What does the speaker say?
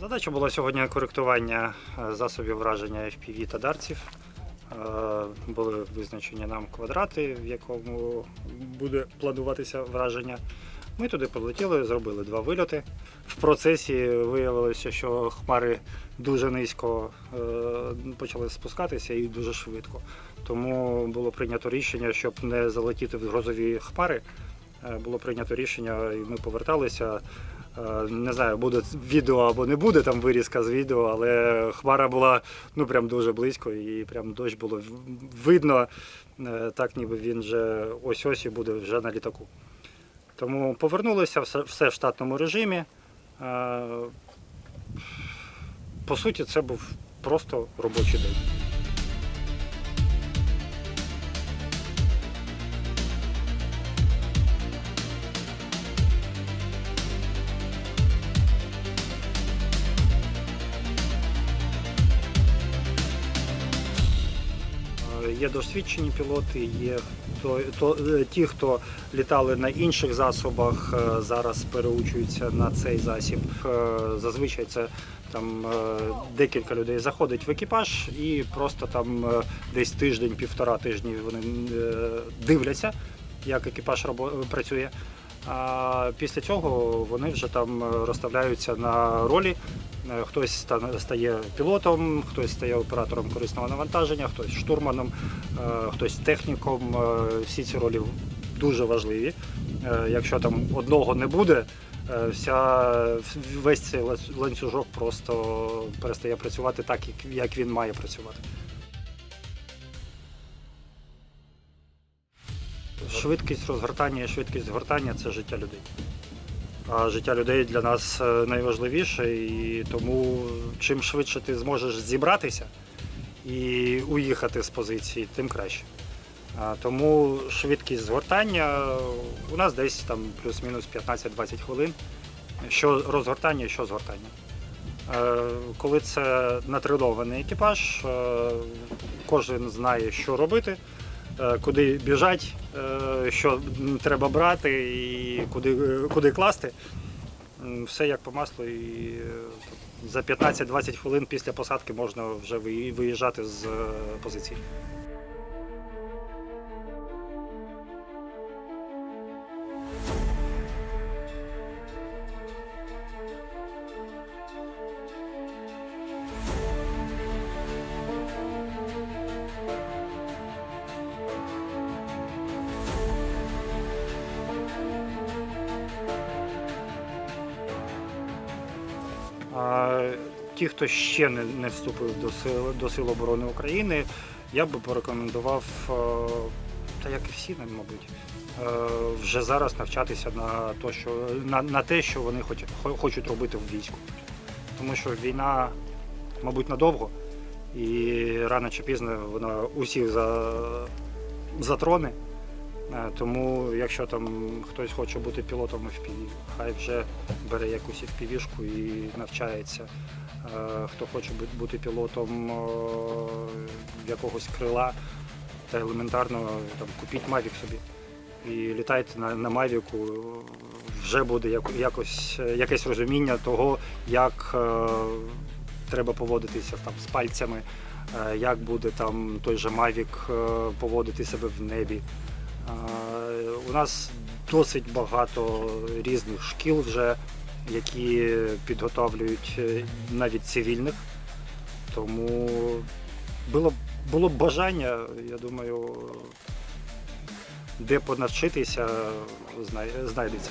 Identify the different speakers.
Speaker 1: Задача була сьогодні коректування е, засобів враження FPV та дарців. Е, Були визначені нам квадрати, в якому буде плануватися враження. Ми туди полетіли, зробили два вильоти. В процесі виявилося, що хмари дуже низько е, почали спускатися і дуже швидко. Тому було прийнято рішення, щоб не залетіти в грозові хмари. Було прийнято рішення, і ми поверталися. Е, Не знаю, буде відео або не буде там вирізка з відео, але хмара була ну прям дуже близько, і прям дощ було видно, е, так ніби він вже ось ось і буде вже на літаку. Тому повернулися все, все в штатному режимі. Е, По суті, це був просто робочий день. Є досвідчені пілоти, є то, то, е, ті, хто літали на інших засобах, е, зараз переучуються на цей засіб. Е, Зазвичай це там декілька людей заходить в екіпаж і просто там десь тиждень-півтора тижні вони дивляться, як екіпаж працює. А після цього вони вже там розставляються на ролі. Е, Хтось стає пілотом, хтось стає оператором корисного навантаження, хтось штурманом, е, хтось техніком. Е, Всі ці ролі дуже важливі. Якщо там одного не буде, вся, весь цей ланцюжок просто перестає працювати так, як він має працювати. Швидкість розгортання і швидкість згортання це життя людей. А життя людей для нас е, найважливіше, і тому чим швидше ти зможеш зібратися і уїхати з позиції, тим краще. Тому швидкість згортання у нас десь там плюс-мінус 15-20 хвилин. Що розгортання, що згортання. Е, Коли це натренований екіпаж, е, кожен знає, що робити, куди біжать, е, що треба брати і куди, е, куди класти. Все як по маслу, і е, за 15-20 хвилин після посадки можна вже виїжджати з е, позиції. А ті, хто ще не, не вступив до сил, до Сил оборони України, я би порекомендував, е, та як і всі, мабуть, е, вже зараз навчатися на, то, що, на, на те, що вони хоч, хо- хочуть робити в війську. Тому що війна, мабуть, надовго, і рано чи пізно вона усіх за, затроне. Е, Тому якщо там хтось хоче бути пілотом FPV, хай вже бере якусь FPV-шку і навчається. Е, Хто хоче бути пілотом е, якогось крила, та елементарно там, купіть Mavic собі і літайте на, на Mavic, вже буде якось, якесь розуміння того, як треба поводитися там, з пальцями, як буде там той же Mavic поводити себе в небі. У нас досить багато різних шкіл вже, які підготовлюють е, навіть цивільних. Тому було, було б бажання, я думаю, де понавчитися, знайдеться.